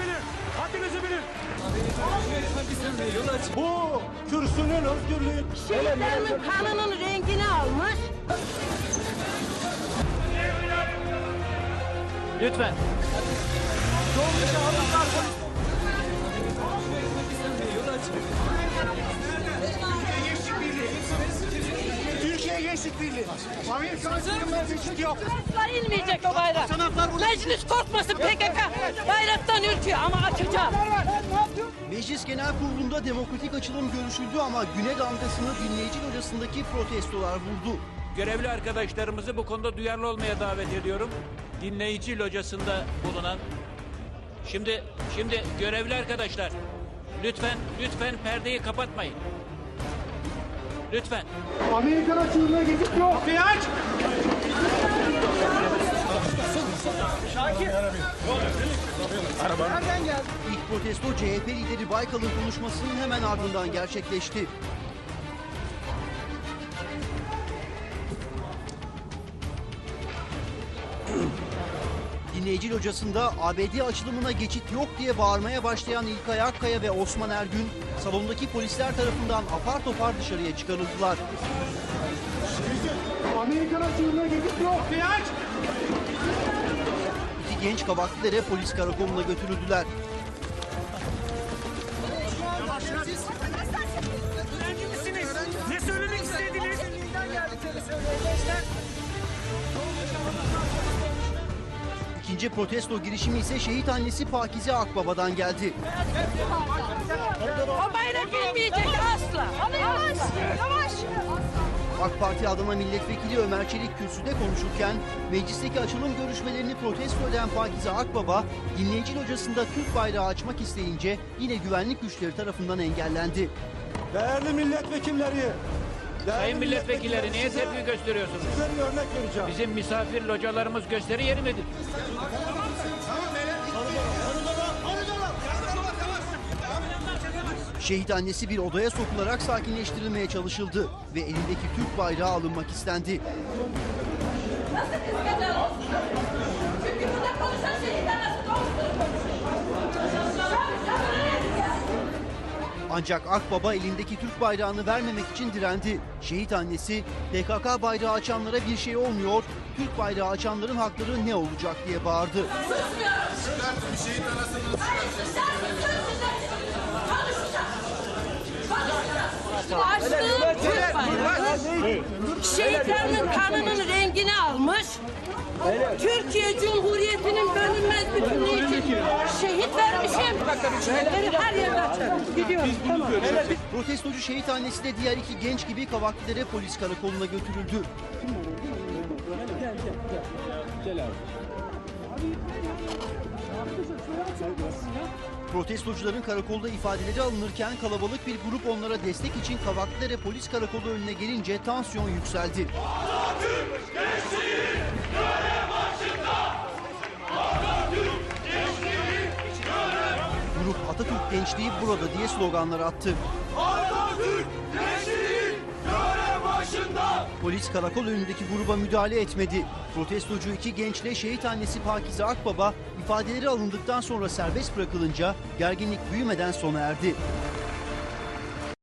bilin. Haddinizi bilin. Bu kürsünün özgürlüğü. Şehitlerin kanının rengini almış. Lütfen. Türkiye Gençlik Birliği. Amerikan Cumhuriyeti yok. Asla inmeyecek o bayrak. Meclis korkmasın PKK. Bayraktan ürküyor ama açacağım. Meclis Genel Kurulu'nda demokratik açılım görüşüldü ama güne damgasını dinleyici locasındaki protestolar vurdu. Görevli arkadaşlarımızı bu konuda duyarlı olmaya davet ediyorum. Dinleyici locasında bulunan. Şimdi şimdi görevli arkadaşlar lütfen lütfen perdeyi kapatmayın. Lütfen. Amerikan açılımına geçit yok. Kapıyı aç. İlk protesto CHP lideri Baykal'ın konuşmasının hemen ardından gerçekleşti. Dinleyici locasında ABD açılımına geçit yok diye bağırmaya başlayan İlkay Akkaya ve Osman Ergün salondaki polisler tarafından apar topar dışarıya çıkarıldılar. Amerikan açılımına geçit yok. Kapıyı aç. İki genç Kavaklıdere polis karakoluna götürüldüler. İkinci protesto girişimi ise şehit annesi Pakize Akbaba'dan geldi. O bayrak inmeyecek asla. Yavaş, yavaş. AK Parti Adana Milletvekili Ömer Çelik kürsüde konuşurken meclisteki açılım görüşmelerini protesto eden Pakize Akbaba dinleyici locasında Türk bayrağı açmak isteyince yine güvenlik güçleri tarafından engellendi. Değerli milletvekilleri. Sayın milletvekilleri niye tepki gösteriyorsunuz? Size bir örnek vereceğim. Bizim misafir localarımız gösteri yeri midir? Şehit annesi bir odaya sokularak sakinleştirilmeye çalışıldı ve elindeki Türk bayrağı alınmak istendi. Çünkü burada konuşan şehitler nasıl Ancak Akbaba elindeki Türk bayrağını vermemek için direndi. Şehit annesi PKK bayrağı açanlara bir şey olmuyor, Türk bayrağı açanların hakları ne olacak diye bağırdı. Açtığım Türk bayrağı şehitlerin kanının rengini almış. Türkiye Cumhuriyeti'nin bölünmez bütünlüğü için vermişim. Şehitleri her yerde açarım. Gidiyorum. Tamam. Protestocu şehit annesi de diğer iki genç gibi Kavaklıdere polis karakoluna götürüldü. Protestocuların karakolda ifadeleri alınırken kalabalık bir grup onlara destek için Kavaklıdere polis karakolu önüne gelince tansiyon yükseldi. Grup Atatürk gençliği burada diye sloganlar attı. Polis karakol önündeki gruba müdahale etmedi. Protestocu iki gençle şehit annesi Pakize Akbaba ifadeleri alındıktan sonra serbest bırakılınca gerginlik büyümeden sona erdi.